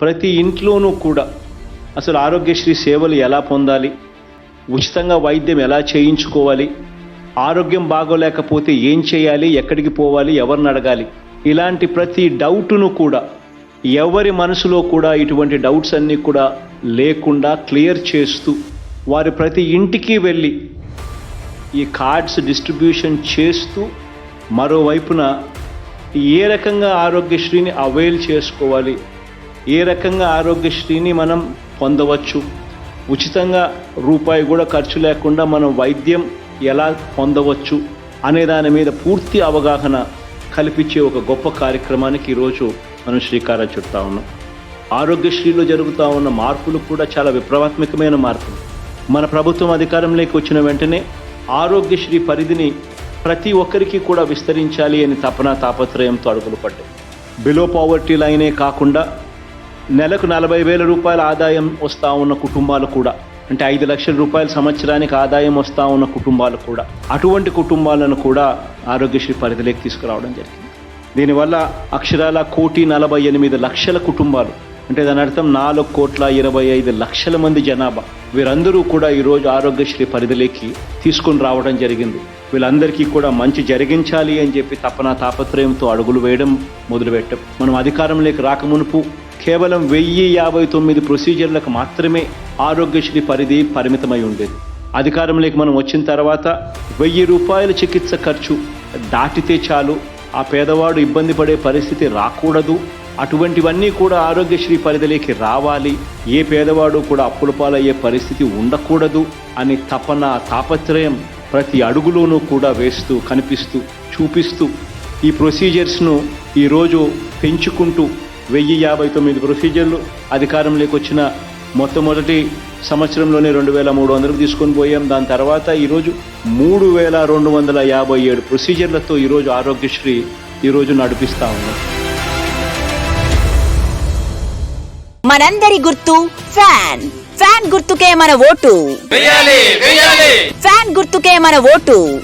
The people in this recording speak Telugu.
ప్రతి ఇంట్లోనూ కూడా అసలు ఆరోగ్యశ్రీ సేవలు ఎలా పొందాలి? ఉచితంగా వైద్యం ఎలా చేయించుకోవాలి? ఆరోగ్యం బాగోలేకపోతే ఏం చేయాలి? ఎక్కడికి పోవాలి? ఎవరిని అడగాలి? ఇలాంటి ప్రతి డౌట్ను కూడా ఎవరి మనసులో కూడా ఇటువంటి డౌట్స్ అన్నీ కూడా లేకుండా క్లియర్ చేస్తూ వారి ప్రతి ఇంటికి వెళ్ళి ఈ కార్డ్స్ డిస్ట్రిబ్యూషన్ చేస్తూ మరోవైపున ఏ రకంగా ఆరోగ్యశ్రీని అవైల్ చేసుకోవాలి? ఏ రకంగా ఆరోగ్యశ్రీని మనం పొందవచ్చు? ఉచితంగా రూపాయి కూడా ఖర్చు లేకుండా మనం వైద్యం ఎలా పొందవచ్చు అనే దాని మీద పూర్తి అవగాహన కల్పించే ఒక గొప్ప కార్యక్రమానికి ఈరోజు మనం శ్రీకారం చుడతా ఉన్నాం. ఆరోగ్యశ్రీలో జరుగుతూ ఉన్న మార్పులు కూడా చాలా విప్లవాత్మకమైన మార్పులు. మన ప్రభుత్వం అధికారంలోకి వచ్చిన వెంటనే ఆరోగ్యశ్రీ పరిధిని ప్రతి ఒక్కరికి కూడా విస్తరించాలి అని తపన తాపత్రయంతో అడుగులు పడ్డాయి. బిలో పావర్టీ లైనే కాకుండా నెలకు నలభై వేల రూపాయల ఆదాయం వస్తూ ఉన్న కుటుంబాలు కూడా. అంటే ఐదు లక్షల రూపాయల సంవత్సరానికి ఆదాయం వస్తూ ఉన్న కుటుంబాలు కూడా. అటువంటి కుటుంబాలను కూడా ఆరోగ్యశ్రీ పరిధిలోకి తీసుకురావడం జరిగింది. దీనివల్ల అక్షరాల కోటి నలభై ఎనిమిది లక్షల కుటుంబాలు అంటే దాని అర్థం నాలుగు కోట్ల ఇరవై ఐదు లక్షల మంది జనాభా వీరందరూ కూడా ఈరోజు ఆరోగ్యశ్రీ పరిధిలోకి తీసుకుని రావడం జరిగింది. వీళ్ళందరికీ కూడా మంచి జరిగించాలి అని చెప్పి తపన తాపత్రయంతో అడుగులు వేయడం మొదలుపెట్టాం. మనం అధికారంలోకి రాకమునుపు కేవలం వెయ్యి యాభై తొమ్మిది ప్రొసీజర్లకు మాత్రమే ఆరోగ్యశ్రీ పరిధి పరిమితమై ఉండేది. అధికారంలోకి మనం వచ్చిన తర్వాత వెయ్యి రూపాయల చికిత్స ఖర్చు దాటితే చాలు. ఆ పేదవాడు ఇబ్బంది పడే పరిస్థితి రాకూడదు. అటువంటివన్నీ కూడా ఆరోగ్యశ్రీ పరిధిలోకి రావాలి. ఏ పేదవాడు కూడా అప్పుల పాలయ్యే పరిస్థితి ఉండకూడదు అని తపన తాపత్రయం ప్రతి అడుగులోనూ కూడా వేస్తూ కనిపిస్తూ చూపిస్తూ ఈ ప్రొసీజర్స్ను ఈరోజు పెంచుకుంటూ వెయ్యి యాభై తొమ్మిది ప్రొసీజర్లు. అధికారంలోకి వచ్చిన మొట్టమొదటి సంవత్సరంలోనే రెండు వేల మూడు వందలకు తీసుకొని పోయాం. దాని తర్వాత ఈరోజు మూడు వేల రెండు వందల యాభై ఏడు ప్రొసీజర్లతో ఈరోజు ఆరోగ్యశ్రీ ఈరోజు నడిపిస్తా ఉన్నాం. మనందరి గుర్తు ఫ్యాన్. ఫ్యాన్ గుర్తుకే మన ఓటు. ఫ్యాన్ గుర్తుకే మన ఓటు.